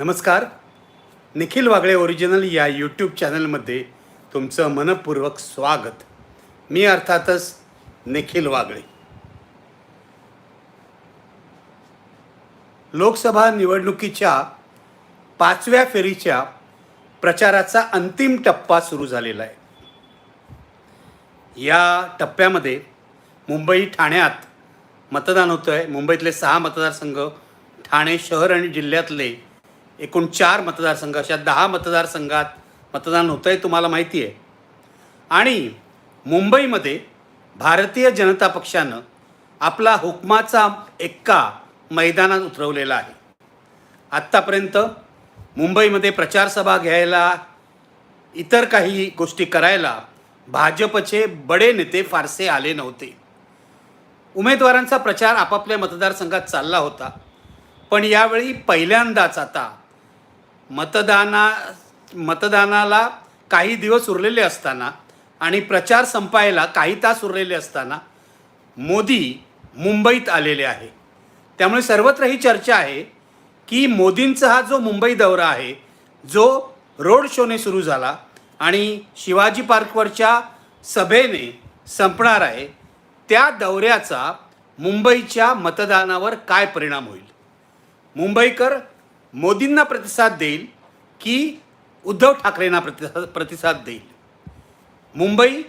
नमस्कार. निखिल वागळे ओरिजिनल या यूट्यूब चॅनलमध्ये तुमचं मनपूर्वक स्वागत. मी अर्थातच निखिल वागळे. लोकसभा निवडणुकीच्या पाचव्या फेरीच्या प्रचाराचा अंतिम टप्पा सुरू झालेला आहे. या टप्प्यामध्ये मुंबई ठाण्यात मतदान होतं आहे मुंबईतले सहा मतदारसंघ ठाणे शहर आणि जिल्ह्यातले एकूण चार मतदारसंघ अशा दहा मतदारसंघात मतदान होतं आहे तुम्हाला माहिती आहे आणि मुंबईमध्ये भारतीय जनता पक्षानं आपला हुकमाचा एक्का मैदानात उतरवलेला आहे. आत्तापर्यंत मुंबईमध्ये प्रचारसभा घ्यायला इतर काही गोष्टी करायला भाजपचे बडे नेते फारसे आले नव्हते. उमेदवारांचा प्रचार आपापल्या मतदारसंघात चालला होता. पण यावेळी पहिल्यांदाच आता मतदाना मतदानाला काही दिवस उरलेले असताना आणि प्रचार संपायला काही तास उरलेले असताना मोदी मुंबईत आलेले आहे. त्यामुळे सर्वत्र ही चर्चा आहे की मोदींचा हा जो मुंबई दौरा आहे जो रोड शोने सुरू झाला आणि शिवाजी पार्कवरच्या सभेने संपणार आहे त्या दौऱ्याचा मुंबईच्या मतदानावर काय परिणाम होईल? मुंबईकर मोदींना प्रतिसाद देईल की उद्धव ठाकरेंना प्रतिसाद प्रतिसाद देईल? मुंबई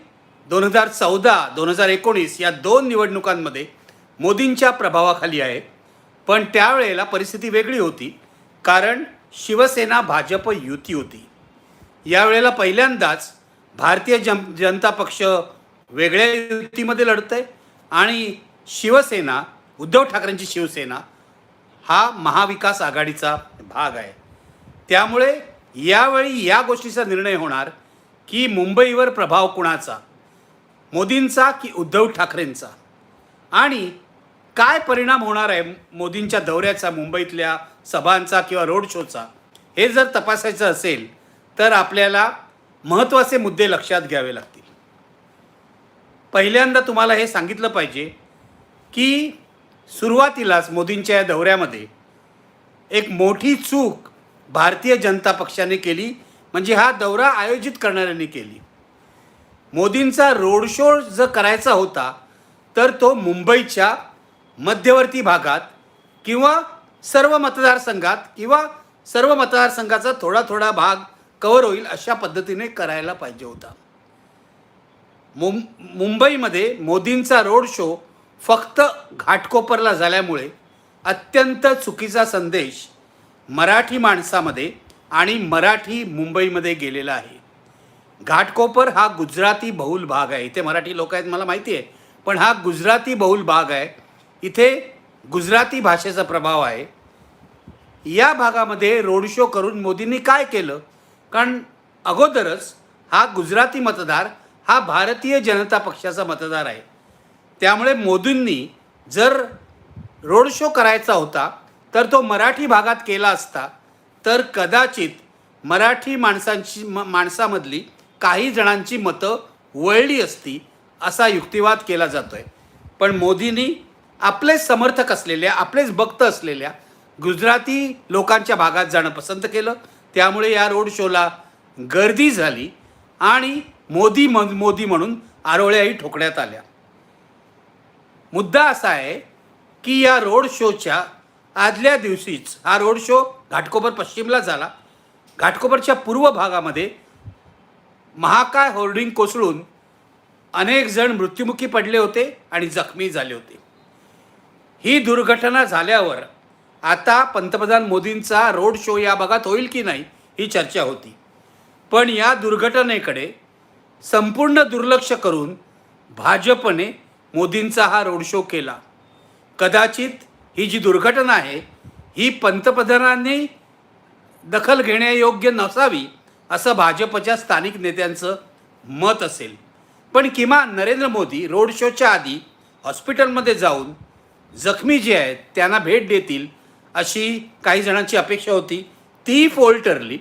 दोन हजार चौदा दोन हजार एकोणीस या दोन निवडणुकांमध्ये मोदींच्या प्रभावाखाली आहे. पण त्यावेळेला परिस्थिती वेगळी होती कारण शिवसेना भाजप युती होती. यावेळेला पहिल्यांदाच भारतीय जन जनता पक्ष वेगळ्या युतीमध्ये लढत आहे आणि शिवसेना उद्धव ठाकरेंची शिवसेना हा महाविकास आघाडीचा भाग आहे. त्यामुळे यावेळी या गोष्टीचा निर्णय होणार की मुंबईवर प्रभाव कुणाचा? मोदींचा की उद्धव ठाकरेंचा? आणि काय परिणाम होणार आहे मोदींच्या दौऱ्याचा मुंबईतल्या सभांचा किंवा रोड शोचा? हे जर तपासायचं असेल तर आपल्याला महत्त्वाचे मुद्दे लक्षात घ्यावे लागतील. पहिल्यांदा तुम्हाला हे सांगितलं पाहिजे की सुरुवातीलाच मोदींच्या या दौऱ्यामध्ये एक मोठी चूक भारतीय जनता पक्षाने केली म्हणजे हा दौरा आयोजित करणाऱ्यांनी केली. मोदींचा रोड शो जर करायचा होता तर तो मुंबईच्या मध्यवर्ती भागात किंवा सर्व मतदारसंघात किंवा सर्व मतदारसंघाचा थोडा थोडा भाग कवर होईल अशा पद्धतीने करायला पाहिजे होता. मुं मुंबईमध्ये मोदींचा रोड शो फक्त घाटकोपरला झाल्यामुळे अत्यंत चुकीचा संदेश मराठी माणसामध्ये आणि मराठी मुंबईमध्ये गेलेला आहे. घाटकोपर हा गुजराती बहुल भाग आहे. इथे मराठी लोक आहेत मला माहिती आहे. पण हा गुजराती बहुल भाग आहे. इथे गुजराती भाषेचा प्रभाव आहे. या भागामध्ये रोड शो करून मोदींनी काय केलं? कारण अगोदरच हा गुजराती मतदार हा भारतीय जनता पक्षाचा मतदार आहे. त्यामुळे मोदींनी जर रोड शो करायचा होता तर तो मराठी भागात केला असता तर कदाचित मराठी माणसांची म माणसामधली काही जणांची मतं वळली असती असा युक्तिवाद केला जातो आहे पण मोदींनी आपलेच समर्थक असलेल्या आपलेच भक्त असलेल्या गुजराती लोकांच्या भागात जाणं पसंत केलं. त्यामुळे या रोड शोला गर्दी झाली आणि मोदी म मोदी म्हणून आरोळ्याही ठोकण्यात आल्या. मुद्दा असा आहे की या रोड शोच्या आदल्या दिवशीच हा रोड शो घाटकोपर पश्चिमला झाला. घाटकोपरच्या पूर्व भागामध्ये महाकाय होर्डिंग कोसळून अनेक जण मृत्युमुखी पडले होते आणि जखमी झाले होते. ही दुर्घटना झाल्यावर आता पंतप्रधान मोदींचा रोड शो या भागात होईल की नाही ही चर्चा होती. पण या दुर्घटनेकडे संपूर्ण दुर्लक्ष करून भाजपने मोदींचा हा रोड शो केला. कदाचित ही जी दुर्घटना आहे ही पंतप्रधानांनी दखल घेण्यायोग्य नसावी असं भाजपच्या स्थानिक नेत्यांचं मत असेल. पण किमान नरेंद्र मोदी रोड शोच्या आधी हॉस्पिटलमध्ये जाऊन जखमी जे आहेत त्यांना भेट देतील अशी काही जणांची अपेक्षा होती. ती फोल ठरली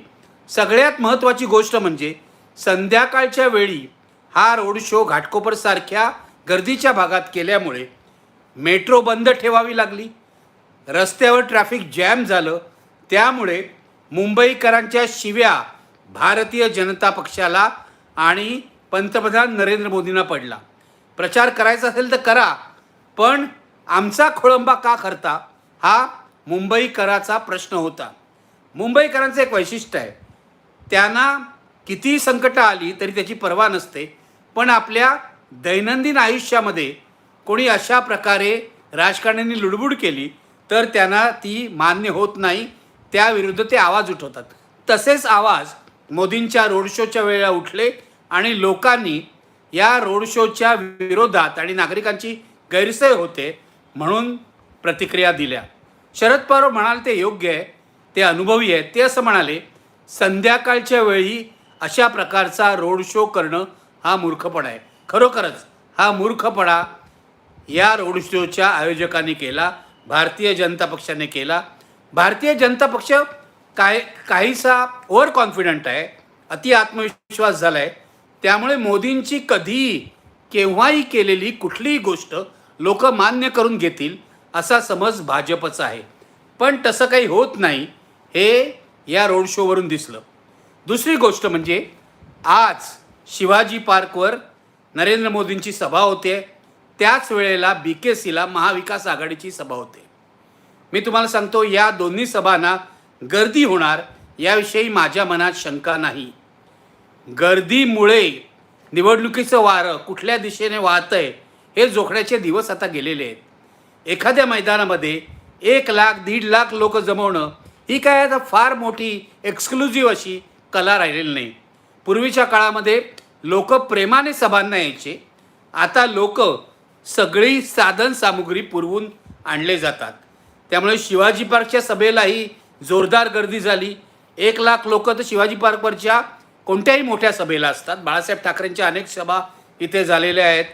सगळ्यात महत्त्वाची गोष्ट म्हणजे संध्याकाळच्या वेळी हा रोड शो घाटकोपरसारख्या गर्दीच्या भागात केल्यामुळे मेट्रो बंद ठेवावी लागली. रस्त्यावर ट्रॅफिक जॅम झालं. त्यामुळे मुंबईकरांच्या शिव्या भारतीय जनता पक्षाला आणि पंतप्रधान नरेंद्र मोदींना पडला. प्रचार करायचा असेल तर करा पण आमचा खोळंबा का करता हा मुंबईकराचा प्रश्न होता. मुंबईकरांचं एक वैशिष्ट्य आहे. त्यांना किती संकटं आली तरी त्याची पर्वा नसते पण आपल्या दैनंदिन आयुष्यामध्ये कोणी अशा प्रकारे राजकारण्यांनी लुडबुड केली तर त्यांना ती मान्य होत नाही. त्याविरुद्ध ते आवाज उठवतात. तसेच आवाज मोदींच्या रोड शोच्या वेळेला उठले आणि लोकांनी या रोड शोच्या विरोधात आणि नागरिकांची गैरसोय होते म्हणून प्रतिक्रिया दिल्या. शरद पवार म्हणाले ते योग्य आहे ते अनुभवी आहेत ते असं म्हणाले संध्याकाळच्या वेळी अशा प्रकारचा रोड शो करणं हा मूर्खपणा आहे. खरोखरच हा मूर्खपणा या रोड शोच्या आयोजकांनी केला भारतीय जनता पक्षाने केला. भारतीय जनता पक्ष काय काहीसा ओव्हर कॉन्फिडंट आहे अति आत्मविश्वास झाला आहे त्यामुळे मोदींची कधीही केव्हाही केलेली कुठलीही गोष्ट लोक मान्य करून घेतील असा समज भाजपचा आहे. पण तसं काही होत नाही हे या रोड शोवरून दिसलं. दुसरी गोष्ट म्हणजे आज शिवाजी पार्कवर नरेंद्र मोदींची सभा होते. त्याच वेळेला बी के सीला महाविकास आघाडीची सभा होते. मी तुम्हाला सांगतो या दोन्ही सभांना गर्दी होणार याविषयी माझ्या मनात शंका नाही. गर्दीमुळे निवडणुकीचं वारं कुठल्या दिशेने वाहतंय हे जोखण्याचे दिवस आता गेलेले आहेत. एखाद्या मैदानामध्ये एक लाख दीड लाख लोक जमवणं ही काय आता फार मोठी एक्सक्लुझिव्ह अशी कला राहिलेली नाही. पूर्वीच्या काळामध्ये लोक प्रेमाने सभांना यायचे. आता लोक सगळी साधन सामुग्री पुरवून आणले जातात. त्यामुळे शिवाजी पार्कच्या सभेलाही जोरदार गर्दी झाली. एक लाख लोक तर शिवाजी पार्कवरच्या कोणत्याही मोठ्या सभेला असतात. बाळासाहेब ठाकरेंच्या अनेक सभा इथे झालेल्या आहेत.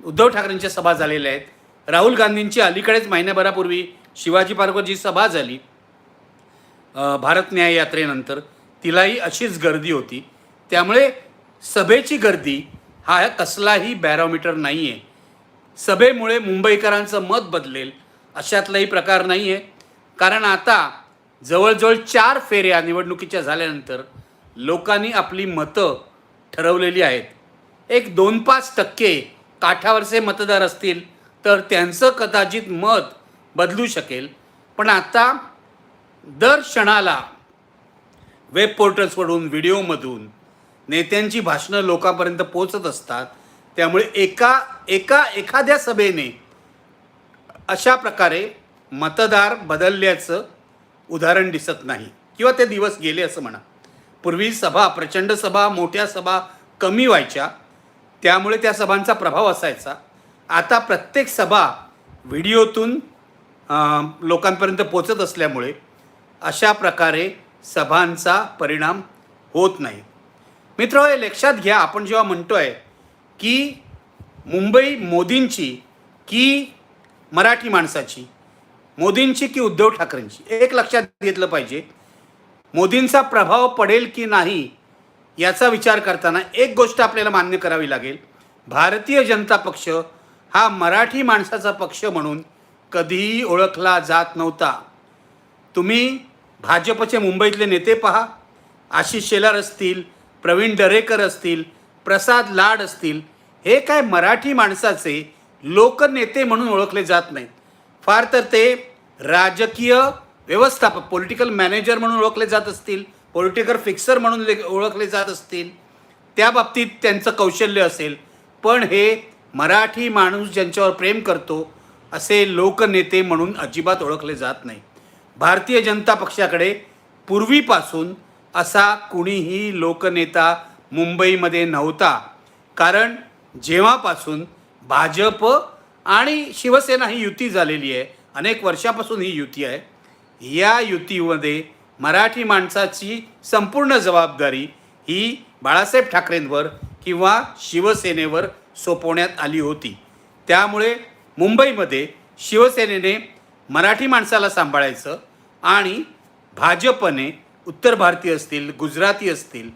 उद्धव ठाकरेंच्या सभा झालेल्या आहेत. राहुल गांधींची अलीकडेच महिन्याभरापूर्वी शिवाजी पार्कवर जी सभा झाली भारत न्याय यात्रेनंतर तिलाही अशीच गर्दी होती. त्यामुळे सभेची गर्दी हा कसलाही बॅरोमीटर नाही आहे सभेमुळे मुंबईकरांचं मत बदलेल अशातलाही प्रकार नाही आहे कारण आता जवळजवळ चार फेऱ्या निवडणुकीच्या झाल्यानंतर लोकांनी आपली मतं ठरवलेली आहेत. एक दोन पाच टक्के काठावरचे मतदार असतील तर त्यांचं कदाचित मत बदलू शकेल. पण आता दर क्षणाला वेब पोर्टल्सवरून व्हिडिओमधून नेत्यांची भाषणं लोकांपर्यंत पोचत असतात. त्यामुळे एका एका एखाद्या सभेने अशा प्रकारे मतदार बदलल्याचं उदाहरण दिसत नाही. किंवा ते दिवस गेले असं म्हणा. पूर्वी सभा प्रचंड सभा मोठ्या सभा कमी व्हायच्या. त्यामुळे त्या सभांचा प्रभाव असायचा. आता प्रत्येक सभा व्हिडिओतून लोकांपर्यंत पोचत असल्यामुळे अशा प्रकारे सभांचा परिणाम होत नाही. मित्र हे लक्षात घ्या आपण जेव्हा म्हणतो आहे की मुंबई मोदींची की मराठी माणसाची मोदींची की उद्धव ठाकरेंची एक लक्षात घेतलं पाहिजे मोदींचा प्रभाव पडेल की नाही याचा विचार करताना एक गोष्ट आपल्याला मान्य करावी लागेल. भारतीय जनता पक्ष हा मराठी माणसाचा पक्ष म्हणून कधीही ओळखला जात नव्हता. तुम्ही भाजपचे मुंबईतले नेते पहा आशिष शेलार असतील प्रवीण दरेकर असतील प्रसाद लाड असतील हे काय मराठी माणसाचे लोकनेते म्हणून ओळखले जात नाहीत. फार तर ते राजकीय व्यवस्थापक पॉलिटिकल मॅनेजर म्हणून ओळखले जात असतील पॉलिटिकल फिक्सर म्हणून ओळखले जात असतील. त्या बाबतीत त्यांचं कौशल्य असेल. पण हे मराठी माणूस ज्यांच्यावर प्रेम करतो असे लोकनेते म्हणून अजिबात ओळखले जात नाही. भारतीय जनता पक्षाकडे पूर्वीपासून असा कुणीही लोकनेता मुंबईमध्ये नव्हता. कारण जेव्हापासून भाजप आणि शिवसेना ही युती झालेली आहे अनेक वर्षापासून ही युती आहे या युतीमध्ये मराठी माणसाची संपूर्ण जबाबदारी ही बाळासाहेब ठाकरेंवर किंवा शिवसेनेवर सोपवण्यात आली होती. त्यामुळे मुंबईमध्ये शिवसेनेने मराठी माणसाला सांभाळायचं आणि भाजपने उत्तर भारतीय असतील गुजराती असतील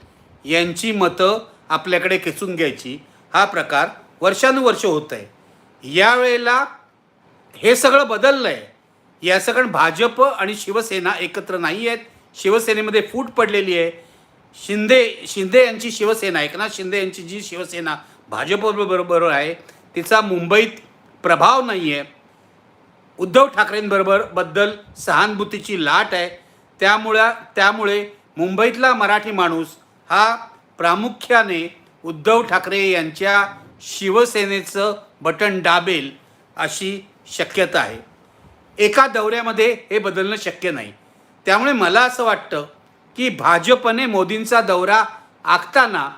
यांची मतं आपल्याकडे खेचून घ्यायची. हा प्रकार वर्षानुवर्ष होत आहे यावेळेला हे सगळं बदललं आहे या सगळं भाजप आणि शिवसेना एकत्र नाही आहेत. शिवसेनेमध्ये फूट पडलेली आहे. शिंदे शिंदे यांची शिवसेना एकनाथ शिंदे यांची जी शिवसेना भाजपबरोबर आहे तिचा मुंबईत प्रभाव नाही आहे उद्धव ठाकरेंबरोबरबद्दल सहानुभूतीची लाट आहे. त्यामुळं त्यामुळे मुंबईतला मराठी माणूस हा प्रामुख्याने उद्धव ठाकरे यांच्या शिवसेनेचं बटन दाबेल अशी शक्यता आहे. एका दौऱ्यामध्ये हे बदलणं शक्य नाही. त्यामुळे मला असं वाटतं की भाजपने मोदींचा दौरा आखताना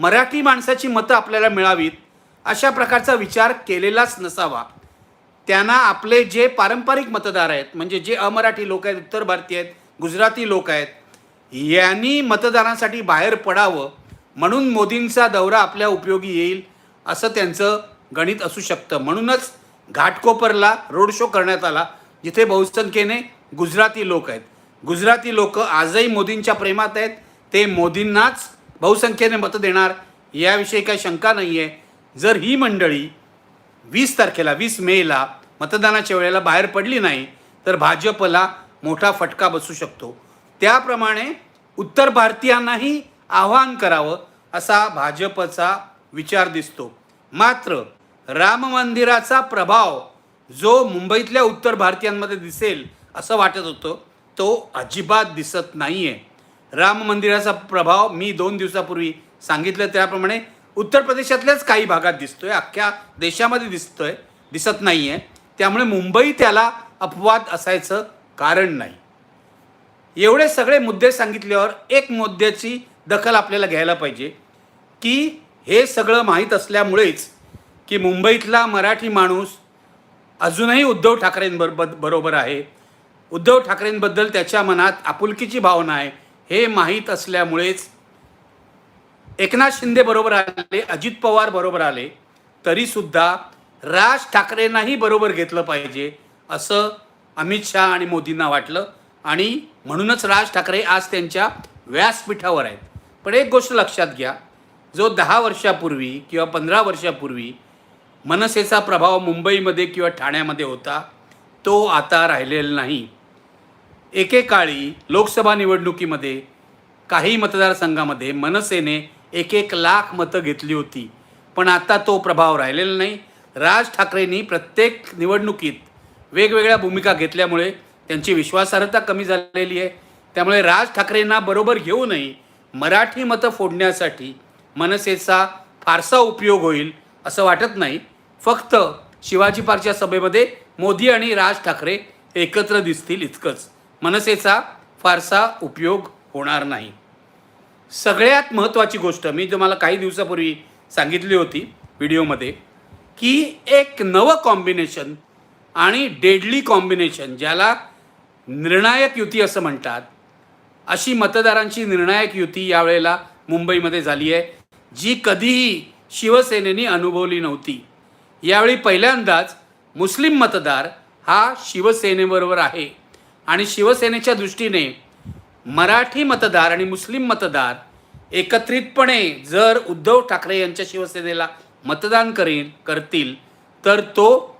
मराठी माणसाची मतं आपल्याला मिळावीत अशा प्रकारचा विचार केलेलाच नसावा. त्यांना आपले जे पारंपरिक मतदार आहेत म्हणजे जे अमराठी लोक आहेत उत्तर भारतीय आहेत गुजराती लोक आहेत यांनी मतदारांसाठी बाहेर पडावं म्हणून मोदींचा दौरा आपल्या उपयोगी येईल असं त्यांचं गणित असू शकतं. म्हणूनच घाटकोपरला रोड शो करण्यात आला जिथे बहुसंख्येने गुजराती लोक आहेत. गुजराती लोक आजही मोदींच्या प्रेमात आहेत. ते मोदींनाच बहुसंख्येने मतं देणार याविषयी काही शंका नाही आहे जर ही मंडळी वीस तारखेला वीस मेला मतदानाच्या वेळेला बाहेर पडली नाही तर भाजपला मोठा फटका बसू शकतो. त्याप्रमाणे उत्तर भारतीयांनाही आवाहन करावं असा भाजपचा विचार दिसतो. मात्र राम मंदिराचा प्रभाव जो मुंबईतल्या उत्तर भारतीयांमध्ये दिसेल असं वाटत होतं तो अजिबात दिसत नाही आहे राम मंदिराचा प्रभाव मी दोन दिवसापूर्वी सांगितलं त्याप्रमाणे उत्तर प्रदेशातल्याच काही भागात दिसतोय अख्ख्या देशामध्ये दिसतोय दिसत नाही आहे त्यामुळे मुंबई त्याला अपवाद असायचं कारण नाही. एवढे सगळे मुद्दे सांगितल्यावर एक मुद्द्याची दखल आपल्याला घ्यायला पाहिजे की हे सगळं माहीत असल्यामुळेच की मुंबईतला मराठी माणूस अजूनही उद्धव ठाकरेंबरोबर बरोबर आहे. उद्धव ठाकरेंबद्दल त्याच्या मनात आपुलकीची भावना आहे. हे माहीत असल्यामुळेच एकनाथ शिंदे बरोबर आले अजित पवार बरोबर आले तरीसुद्धा राज ठाकरेंनाही बरोबर घेतलं पाहिजे असं अमित शहा आणि मोदींना वाटलं. आणि म्हणूनच राज ठाकरे आज त्यांच्या व्यासपीठावर आहेत. पण एक गोष्ट लक्षात घ्या जो दहा वर्षापूर्वी किंवा पंधरा वर्षापूर्वी मनसेचा प्रभाव मुंबईमध्ये किंवा ठाण्यामध्ये होता तो आता राहिलेला नाही. एकेकाळी लोकसभा निवडणुकीमध्ये काही मतदारसंघामध्ये मनसेने एक एक लाख मतं घेतली होती. पण आता तो प्रभाव राहिलेला नाही. राज ठाकरेंनी प्रत्येक निवडणुकीत वेगवेगळ्या भूमिका घेतल्यामुळे त्यांची विश्वासार्हता कमी झालेली आहे. त्यामुळे राज ठाकरेंना बरोबर घेऊनही मराठी मतं फोडण्यासाठी मनसेचा फारसा उपयोग होईल असं वाटत नाही. फक्त शिवाजी पार्कच्या सभेमध्ये मोदी आणि राज ठाकरे एकत्र दिसतील इतकंच. मनसेचा फारसा उपयोग होणार नाही. सगळ्यात महत्त्वाची गोष्ट मी तुम्हाला काही दिवसापूर्वी सांगितली होती व्हिडिओमध्ये की एक नवं कॉम्बिनेशन आणि डेडली कॉम्बिनेशन ज्याला निर्णायक युती असं म्हणतात अशी मतदारांची निर्णायक युती यावेळेला मुंबईमध्ये झाली आहे जी कधीही शिवसेनेने अनुभवली नव्हती. यावेळी पहिल्यांदाच मुस्लिम मतदार हा शिवसेनेबरोबर आहे. आणि शिवसेनेच्या दृष्टीने मराठी मतदार आणि मुस्लिम मतदार एकत्रितपणे जर उद्धव ठाकरे यांच्या शिवसेनेला मतदान करीन करतील तर तो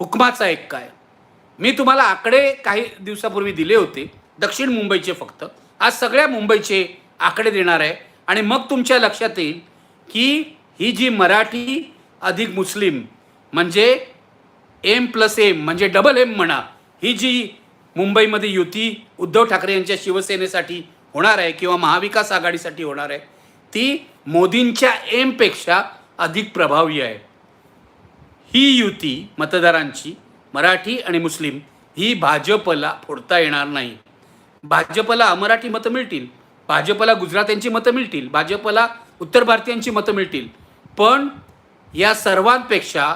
हुकमाचा एक काय? मी तुम्हाला आकडे काही दिवसापूर्वी दिले होते दक्षिण मुंबईचे फक्त. आज सगळ्या मुंबईचे आकडे देणार आहे. आणि मग तुमच्या लक्षात येईल की ही जी मराठी अधिक मुस्लिम म्हणजे एम प्लस एम म्हणजे डबल एम म्हणा ही जी मुंबईमध्ये युती उद्धव ठाकरे यांच्या शिवसेनेसाठी होणार आहे किंवा महाविकास आघाडीसाठी होणार आहे ती मोदींच्या एमपेक्षा अधिक प्रभावी आहे. ही युती मतदारांची मराठी आणि मुस्लिम ही भाजपला फोडता येणार नाही. भाजपला अमराठी मतं मिळतील भाजपला गुजरात्यांची मतं मिळतील भाजपला उत्तर भारतीयांची मतं मिळतील. पण या सर्वांपेक्षा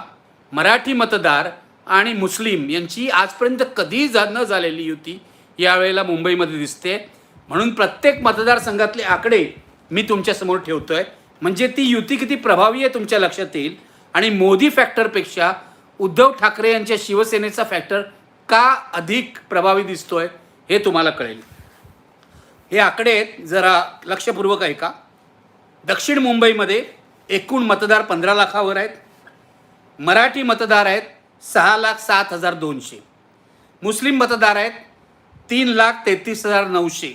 मराठी मतदार आणि मुस्लिम यांची आजपर्यंत कधीही जा न झालेली युती यावेळेला मुंबईमध्ये दिसते. म्हणून प्रत्येक मतदारसंघातले आकडे मी तुमच्यासमोर ठेवतो आहे म्हणजे ती युती किती प्रभावी आहे तुमच्या लक्षात येईल? आणि मोदी फॅक्टरपेक्षा उद्धव ठाकरे यांच्या शिवसेनेचा फॅक्टर का अधिक प्रभावी दिसतोय हे तुम्हाला कळेल. हे आकडे आहेत जरा लक्षपूर्वक ऐका. दक्षिण मुंबईमध्ये एकूण मतदार पंधरा लाखावर आहेत. मराठी मतदार आहेत सहा लाख सात हजार दोनशे. मुस्लिम मतदार आहेत तीन लाख तेहतीस हजार नऊशे.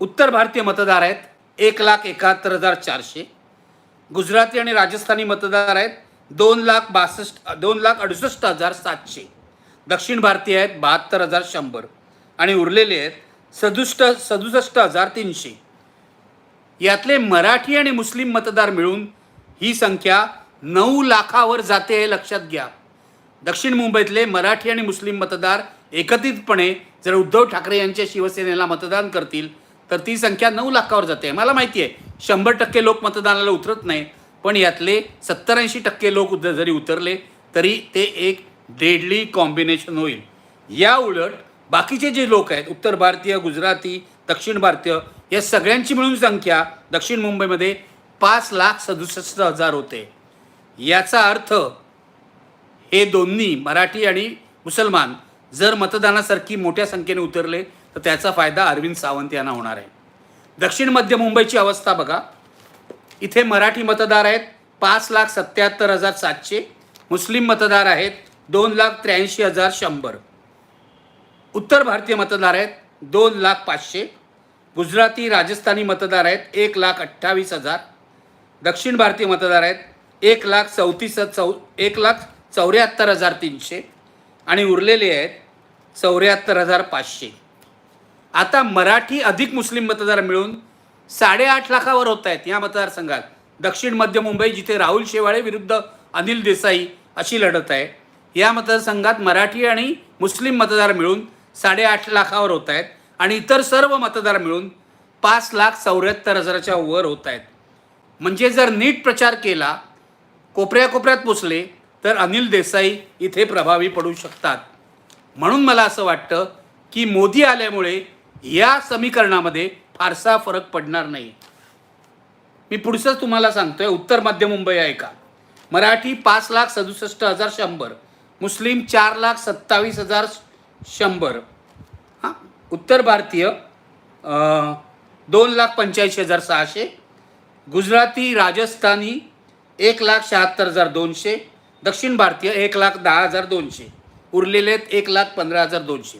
उत्तर भारतीय मतदार आहेत एक लाख एकाहत्तर हजार चारशे. गुजराती आणि राजस्थानी मतदार आहेत. दोन लाख बासष्ट दोन लाख अडुसष्ट हजार सातशे. दक्षिण भारतीय आहेत बहात्तर हजार शंभर. आणि उरलेले आहेत सदुष्ट सदुसष्ट हजार तीनशे. यातले मराठी आणि मुस्लिम मतदार मिळून ही संख्या नऊ लाखावर जाते हे लक्षात घ्या. दक्षिण मुंबईतले मराठी आणि मुस्लिम मतदार एकत्रितपणे जर उद्धव ठाकरे यांच्या शिवसेनेला मतदान करतील तर ती संख्या नऊ लाखावर जाते. मला माहिती आहे शंभर टक्के लोक मतदानाला उतरत नाही पण यातले सत्तर ऐंशी टक्के लोक उद- जरी उतरले तरी ते एक डेडली कॉम्बिनेशन होईल. या उलट बाकीचे जे लोक आहेत उत्तर भारतीय गुजराती दक्षिण भारतीय या सगळ्यांची मिळून संख्या दक्षिण मुंबईमध्ये पाच लाख सदुसष्ट हजार होते. याचा अर्थ हे दोन्ही मराठी आणि मुसलमान जर मतदानासारखी मोठ्या संख्येने उतरले तर त्याचा फायदा अरविंद सावंत यांना होणार आहे. दक्षिण मध्य मुंबईची अवस्था बघा. इथे मराठी मतदार आहेत पाच लाख सत्याहत्तर हजार सातशे. मुस्लिम मतदार आहेत दोन लाख त्र्याऐंशी हजार शंभर. उत्तर भारतीय मतदार आहेत दोन लाख पाचशे. गुजराती राजस्थानी मतदार आहेत एक लाख अठ्ठावीस हजार. दक्षिण भारतीय मतदार आहेत एक लाख चौतीस चौ एक लाख चौऱ्याहत्तर हजार तीनशे. आणि उरलेले आहेत चौऱ्याहत्तर हजार पाचशे. आता मराठी अधिक मुस्लिम मतदार मिळून साडेआठ लाखावर होत आहेत या मतदारसंघात. दक्षिण मध्य मुंबई जिथे राहुल शेवाळे विरुद्ध अनिल देसाई अशी लढत आहे. या मतदारसंघात मराठी आणि मुस्लिम मतदार मिळून साडेआठ लाखावर होत आहेत आणि इतर सर्व मतदार मिळून पाच लाख चौऱ्याहत्तर हजाराच्या वर होत आहेत. म्हणजे जर नीट प्रचार केला कोपऱ्या कोपऱ्यात पोचले तर अनिल देसाई इथे प्रभावी पडू शकतात. म्हणून मला असं वाटतं की मोदी आल्यामुळे या समीकरणामध्ये फारसा फरक पडणार नाही. मी पुढचंच तुम्हाला सांगतोय उत्तर मध्य मुंबई आहे का? मराठी पाच लाख सदुसष्ट हजार शंभर मुस्लिम चार लाख सत्तावीस हजार शंभर. हां उत्तर भारतीय दोन लाख पंच्याऐंशी हजार सहाशे गुजराती राजस्थानी एक लाख शहात्तर हजार दोनशे दक्षिण भारतीय एक लाख दहा हजार दोनशे उरलेले आहेत एक लाख पंधरा हजार दोनशे.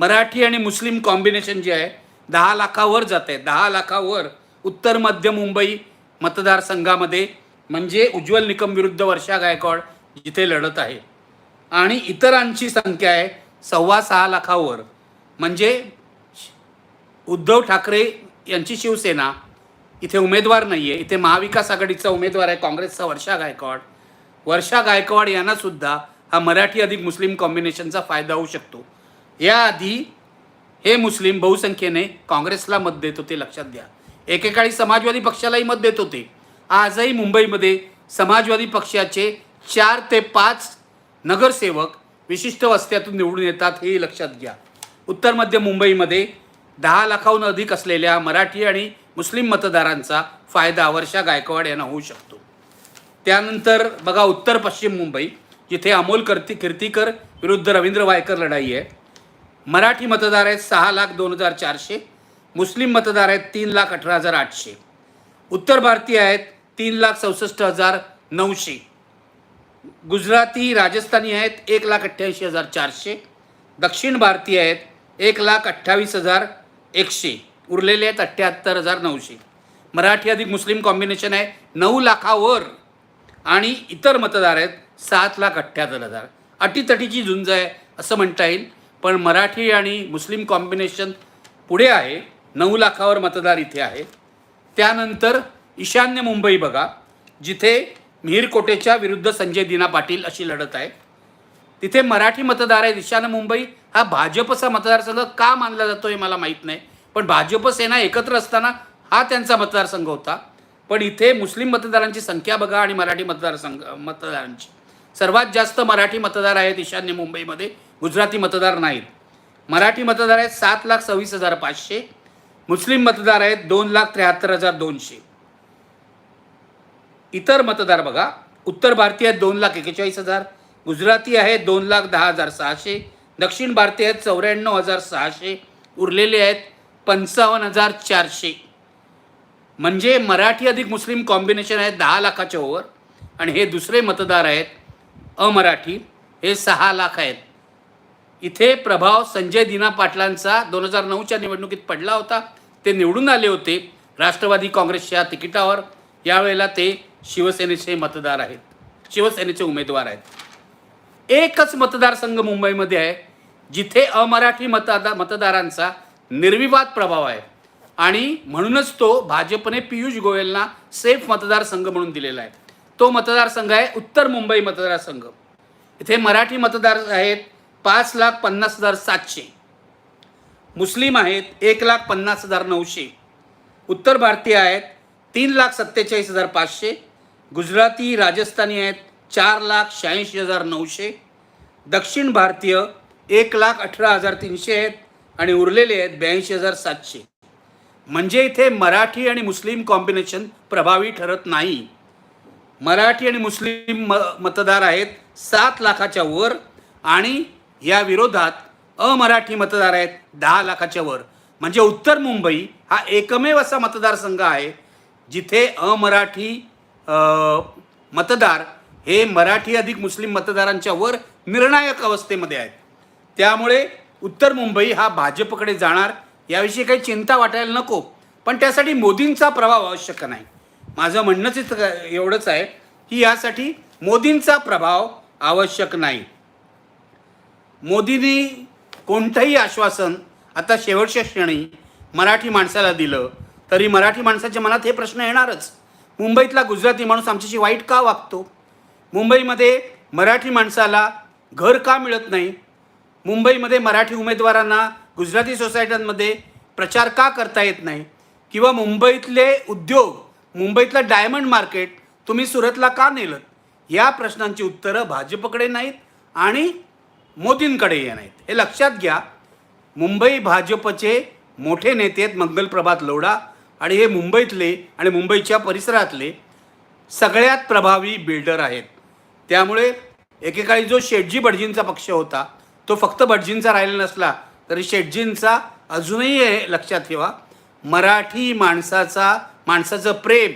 मराठी आणि मुस्लिम कॉम्बिनेशन जे आहे दहा लाखावर जात आहे दहा लाखावर उत्तर मध्य मुंबई मतदारसंघामध्ये म्हणजे उज्ज्वल निकम विरुद्ध वर्षा गायकवाड जिथे लढत आहे. आणि इतरांची संख्या आहे सव्वा सहा लाखावर. म्हणजे उद्धव ठाकरे यांची शिवसेना इथे उमेदवार नाही आहे इथे महाविकास आघाडीचा उमेदवार आहे काँग्रेसचा वर्षा गायकवाड. वर्षा गायकवाड यांनासुद्धा हा मराठी अधिक मुस्लिम कॉम्बिनेशनचा फायदा होऊ शकतो. याआधी हे मुस्लिम बहुसंख्येने काँग्रेसला मत देत होते लक्षात घ्या. एकेकाळी समाजवादी पक्षालाही मत देत होते. आजही मुंबईमध्ये समाजवादी पक्षाचे चार ते पाच नगरसेवक विशिष्ट वस्त्यातून निवडून येतात हे लक्षात घ्या. उत्तर मध्य मुंबईमध्ये दहा लाखाहून अधिक असलेल्या मराठी आणि मुस्लिम मतदारांचा फायदा वर्षा गायकवाड यांना होऊ शकतो. त्यानंतर बघा उत्तर पश्चिम मुंबई जिथे अमोल कर्ती कीर्तीकर विरुद्ध रवींद्र वायकर लढाई आहे. मराठी मतदार आहेत सहा लाख दोन हजार चारशे मुस्लिम मतदार आहेत तीन लाख अठरा हजार आठशे. उत्तर भारतीय आहेत तीन लाख चौसष्ट हजार नऊशे. गुजराती राजस्थानी आहेत एक लाख अठ्ठ्याऐंशी हजार चारशे. दक्षिण भारतीय आहेत एक लाख अठ्ठावीस हजार एकशे. उरलेले आहेत अठ्ठ्याहत्तर हजार नऊशे. मराठी अधिक मुस्लिम कॉम्बिनेशन आहे नऊ लाखावर. आणि इतर मतदार आहेत सात लाख अठ्ठ्याहत्तर हजार. अटीतटीची झुंज आहे असं म्हणता येईल. पण मराठी आणि मुस्लिम कॉम्बिनेशन पुढे आहे. नऊ लाखावर मतदार इथे आहे. त्यानंतर ईशान्य मुंबई बघा जिथे मिहीरकोटेच्या विरुद्ध संजय दिना पाटील अशी लढत आहे. तिथे मराठी मतदार आहेत. ईशान्य मुंबई हा भाजपचा मतदारसंघ का मानला जातो हे मला माहीत नाही. पण भाजप सेना एकत्र असताना हा त्यांचा मतदारसंघ होता. पण इथे मुस्लिम मतदारांची संख्या बघा आणि मराठी मतदारसंघ मतदारांची. सर्वात जास्त मराठी मतदार आहेत ईशान्य मुंबईमध्ये. गुजराती मतदार नाहीत. मराठी मतदार आहेत सात लाख सव्वीस हजार पाचशे. मुस्लिम मतदार आहेत दोन लाख त्र्याहत्तर हजार दोनशे. इतर मतदार बघा उत्तर भारतीय आहेत दोन लाख एकेचाळीस हजार. गुजराती आहेत दोन लाख दहा हजार सहाशे. दक्षिण भारतीय आहेत चौऱ्याण्णव हजार सहाशे. उरलेले आहेत पंचावन्न हजार चारशे. म्हणजे मराठी अधिक मुस्लिम कॉम्बिनेशन आहे दहा लाखाच्या ओवर आणि हे दुसरे मतदार आहेत अमराठी. हे सहा लाख आहेत. इथे प्रभाव संजय दिना पाटलांचा दोन हजार नऊच्या निवडणुकीत पडला होता. ते निवडून आले होते. राष्ट्रवादी काँग्रेसच्या तिकिटावर. यावेळेला ते शिवसेनेचे मतदार आहेत. शिवसेनेचे उमेदवार आहेत. एकच मतदारसंघ मुंबईमध्ये आहे. जिथे अमराठी मतदा मतदारांचा निर्विवाद प्रभाव आहे. आणि म्हणूनच तो भाजपने पियुष गोयलना सेफ मतदारसंघ म्हणून दिलेला आहे. तो मतदारसंघ आहे उत्तर मुंबई मतदारसंघ. इथे मराठी मतदार आहेत. पाच लाख पन्नास हजार सातशे. मुस्लिम आहेत एक लाख पन्नास हजार नऊशे. उत्तर भारतीय आहेत तीन लाख सत्तेचाळीस हजार पाचशे. गुजराती राजस्थानी आहेत चार लाख शहाऐंशी हजार नऊशे. दक्षिण भारतीय एक लाख अठरा हजार तीनशे आहेत आणि उरलेले आहेत ब्याऐंशी हजार सातशे. म्हणजे इथे मराठी आणि मुस्लिम कॉम्बिनेशन प्रभावी ठरत नाही. मराठी आणि मुस्लिम म मतदार आहेत सात लाखाच्या वर आणि या विरोधात अमराठी मतदार आहेत दहा लाखाच्या वर. म्हणजे उत्तर मुंबई हा एकमेव असा मतदारसंघ आहे जिथे अमराठी मतदार हे मराठी अधिक मुस्लिम मतदारांच्या वर निर्णायक अवस्थेमध्ये आहेत. त्यामुळे उत्तर मुंबई हा भाजपकडे जाणार याविषयी काही चिंता वाटायला नको. पण त्यासाठी मोदींचा प्रभाव आवश्यक नाही. माझं म्हणणंच एवढंच आहे की यासाठी मोदींचा प्रभाव आवश्यक नाही. मोदींनी कोणतंही आश्वासन आता शेवटच्या क्षणी मराठी माणसाला दिलं तरी मराठी माणसाच्या मनात हे प्रश्न येणारच. मुंबईतला गुजराती माणूस आमच्याशी वाईट का वागतो? मुंबईमध्ये मराठी माणसाला घर का मिळत नाही? मुंबईमध्ये मराठी उमेदवारांना गुजराती सोसायट्यांमध्ये प्रचार का करता येत नाही? किंवा मुंबईतले उद्योग मुंबईतलं डायमंड मार्केट तुम्ही सुरतला का नेलं या प्रश्नांची उत्तरं भाजपकडे नाहीत आणि मोदींकडे नाहीत. हे लक्षात घ्या. मुंबई भाजपचे मोठे नेते आहेत मंगलप्रभात लोढा आणि हे मुंबईतले आणि मुंबईच्या परिसरातले सगळ्यात प्रभावी बिल्डर आहेत. त्यामुळे एकेकाळी जो शेटजी भटजींचा पक्ष होता तो फक्त भटजींचा राहिला नसला तरी शेटजींचा अजूनही हे लक्षात ठेवा. मराठी माणसाचा माणसाचं प्रेम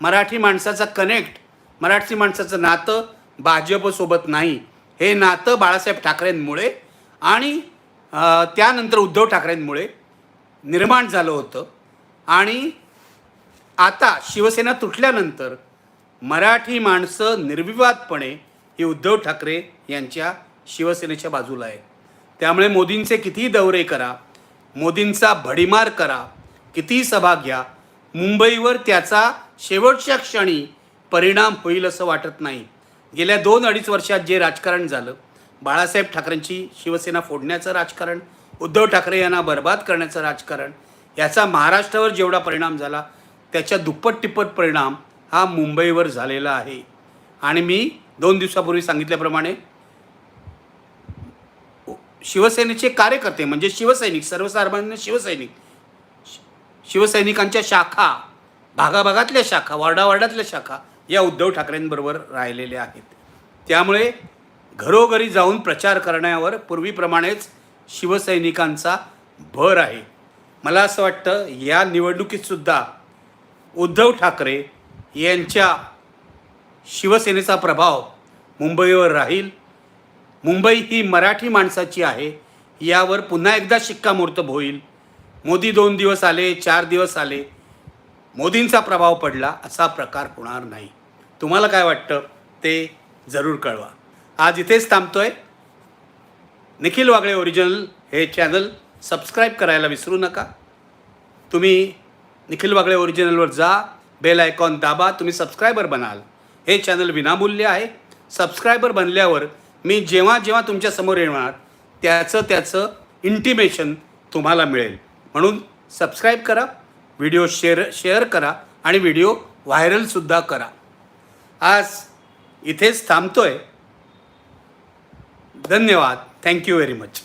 मराठी माणसाचा कनेक्ट मराठी माणसाचं नातं भाजपसोबत नाही. हे नातं बाळासाहेब ठाकरेंमुळे आणि त्यानंतर उद्धव ठाकरेंमुळे निर्माण झालं होतं. आणि आता शिवसेना तुटल्यानंतर मराठी माणसं निर्विवादपणे ही उद्धव ठाकरे यांच्या शिवसेनेच्या बाजूला आहे त्यामुळे मोदींचे कितीही दौरे करा मोदींचा भडीमार करा कितीही सभा घ्या मुंबईवर त्याचा शेवटच्या क्षणी परिणाम होईल असं वाटत नाही. गेल्या दोन अडीच वर्षात जे राजकारण झालं बाळासाहेब ठाकरेंची शिवसेना फोडण्याचं राजकारण उद्धव ठाकरे यांना बर्बाद करण्याचं राजकारण याचा महाराष्ट्रावर जेवढा परिणाम झाला त्याच्या दुप्पट तिप्पट परिणाम हा मुंबईवर झालेला आहे. आणि मी दोन दिवसापूर्वी सांगितल्याप्रमाणे शिवसेनेचे कार्यकर्ते म्हणजे शिवसैनिक सर्वसामान्य शिवसैनिक शिवसैनिकांच्या शाखा भागाभागातल्या शाखा वार्डावार्डातल्या शाखा या उद्धव ठाकरेंबरोबर राहिलेल्या आहेत. त्यामुळे घरोघरी जाऊन प्रचार करण्यावर पूर्वीप्रमाणेच शिवसैनिकांचा भर आहे. मला असं वाटतं या निवडणुकीतसुद्धा उद्धव ठाकरे यांच्या शिवसेनेचा प्रभाव मुंबईवर राहील. मुंबई ही मराठी माणसाची आहे यावर पुन्हा एकदा शिक्कामोर्तब होईल. मोदी दोन दिवस आले चार दिवस आले मोदींचा प्रभाव पडला असा प्रकार होणार नाही. तुम्हाला काय वाटतं ते जरूर कळवा. आज इथेच थांबतोय. निखिल वागळे ओरिजिनल हे चॅनल सबस्क्राईब करायला विसरू नका. तुम्ही निखिल वागळे ओरिजिनलवर जा बेल आयकॉन दाबा तुम्ही सबस्क्रायबर बनाल. हे चॅनल विनामूल्य आहे. सबस्क्रायबर बनल्यावर मी जेव्हा जेव्हा तुमच्यासमोर येणार त्याचं त्याचं इंटिमेशन तुम्हाला मिळेल. म्हणून सबस्क्राईब करा व्हिडिओ शेअर शेअर करा आणि व्हिडिओ व्हायरलसुद्धा करा. आज इथेच थांबतोय. धन्यवाद. Thank you very much